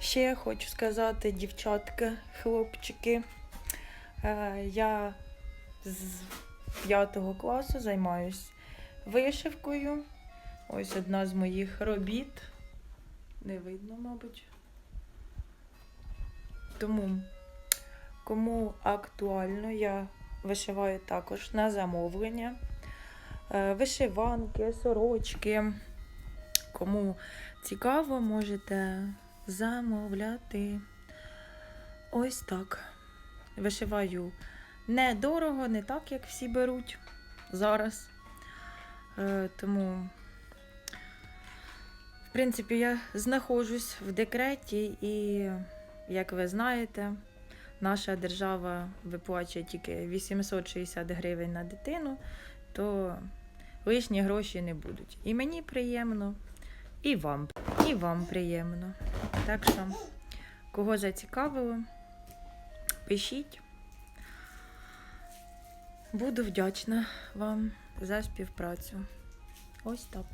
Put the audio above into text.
Ще хочу сказати, дівчатки, хлопчики. е, Я з 5 класу займаюсь вишивкою. Ось одна з моїх робіт. Не видно, мабуть. Тому, кому актуально, я вишиваю також на замовлення. Е, Вишиванки, сорочки. Кому цікаво, можете замовляти. Ось так. Вишиваю недорого, не так, як всі беруть зараз. Е, Тому, в принципі, я знаходжусь в декреті, і, як ви знаєте, наша держава виплачує тільки 860 гривень на дитину, то лишні гроші не будуть. І мені приємно, і вам, і вам приємно. Так що, кого зацікавило, пишіть. Буду вдячна вам за співпрацю. Ось так.